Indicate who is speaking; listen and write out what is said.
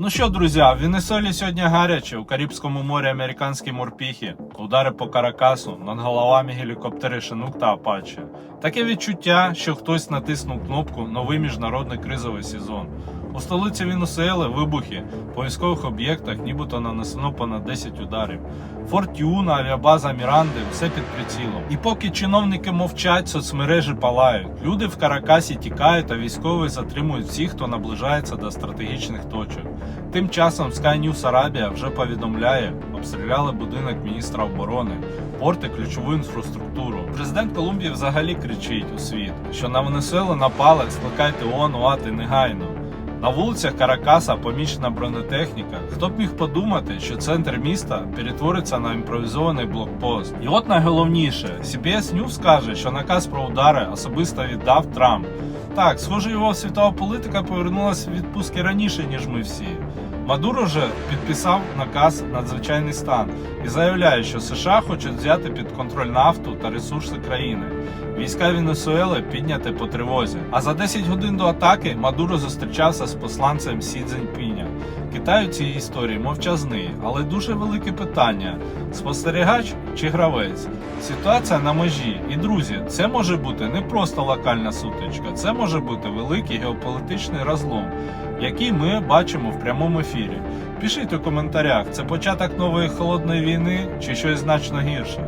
Speaker 1: Ну що, друзі, в Венесуелі сьогодні гаряче, у Карибському морі американські морпіхи, удари по Каракасу, над головами гелікоптери Шинук та Апаче. Таке відчуття, що хтось натиснув кнопку Новий міжнародний кризовий сезон. У столиці Венесуели вибухи по військових об'єктах нібито нанесено понад 10 ударів. Форт Юна, авіабаза Міранди, все під прицілом. І поки чиновники мовчать, соцмережі палають. Люди в Каракасі тікають, а військові затримують всіх, хто наближається до стратегічних точок. Тим часом Sky News Arabia вже повідомляє, обстріляли будинок міністра оборони, порти ключову інфраструктуру. Президент Колумбії взагалі кричить у світ, що на Венесуелу напали, скликайте ООН, ОАТ і негайно. На вулицях Каракаса помічена бронетехніка. Хто б міг подумати, що центр міста перетвориться на імпровізований блокпост. І от найголовніше, CBS News каже, що наказ про удари особисто віддав Трамп. Так, схоже, його світова політика повернулася в відпустки раніше, ніж ми всі. Мадуро вже підписав наказ надзвичайний стан і заявляє, що США хочуть взяти під контроль нафту та ресурси країни. Війська Венесуели підняти по тривозі. А за 10 годин до атаки Мадуро зустрічався з посланцем Сі Цзіньпіня. Китай у цій історії мовчазний, але дуже велике питання: спостерігач чи гравець? Ситуація на межі. І друзі, це може бути не просто локальна сутичка, це може бути великий геополітичний розлом, який ми бачимо в прямому ефірі. Пишіть у коментарях, це початок нової холодної війни чи щось значно гірше.